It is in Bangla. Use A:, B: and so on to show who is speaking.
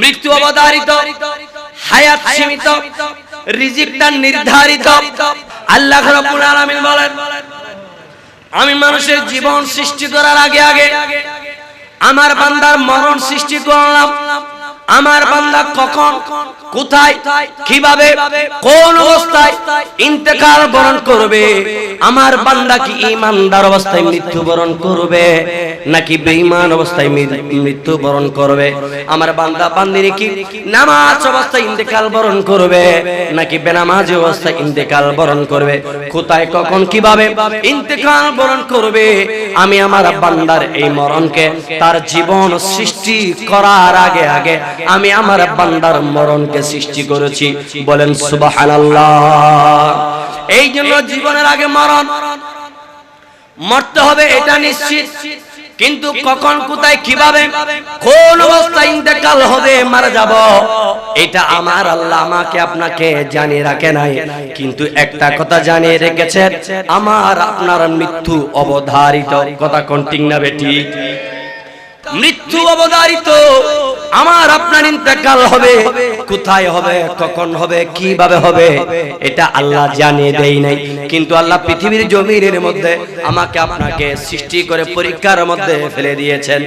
A: মৃত্যু অবধারিত, হায়াত সীমিত রিজিকটা নির্ধারিত। আল্লাহ রাব্বুল আলামিন বলেন, আমি মানুষের জীবন সৃষ্টি করার আগে আগে আমার বান্দার মরণ সৃষ্টি করলাম। আমার বান্দা কখন, কোথায়, কীভাবে, কোন অবস্থায় ইন্তেকাল বরণ করবে? আমার বান্দা কি ইমানদার অবস্থায় মৃত্যু বরণ করবে, নাকি বেঈমান অবস্থায় মৃত্যু বরণ করবে? আমার বান্দা বান্দিনী কি নামাজ অবস্থায় ইন্তেকাল বরণ করবে, নাকি বেনামাজ অবস্থায় ইন্তেকাল বরণ করবে? কোথায়, কখন, কীভাবে ইন্তেকাল বরণ করবে? আমি আমার বান্দার এই মরণকে তার জীবন সৃষ্টি করার আগে আগে আমি আমার বান্দার মরণকে সৃষ্টি করেছি। বলেন, সুবহানাল্লাহ। এই জন্য জীবনের আগে মরণ। মরতে হবে, এটা নিশ্চিত। কিন্তু কখন, কোথায়, কীভাবে, কোন অবস্থায় ইন্তেকাল হবে, মারা যাব, এটা আমার আল্লাহ আমাকে আপনাকে জানিয়ে রাখে নাই। কিন্তু একটা কথা জানিয়ে রেখেছেন, আমার, আপনার মৃত্যু অবধারিত। কথা কন্টিং না বেটি মৃত্যু অবধারিত। আমার আপনার ইন্তেকাল হবে। কোথায় হবে? কখন হবে? কীভাবে হবে? এটা আল্লাহ জানিয়ে দেই নাই। কিন্তু আল্লাহ পৃথিবীর জমিনের মধ্যে আমাকে আপনাকে সৃষ্টি করে পরীক্ষার মধ্যে ফেলে দিয়েছেন।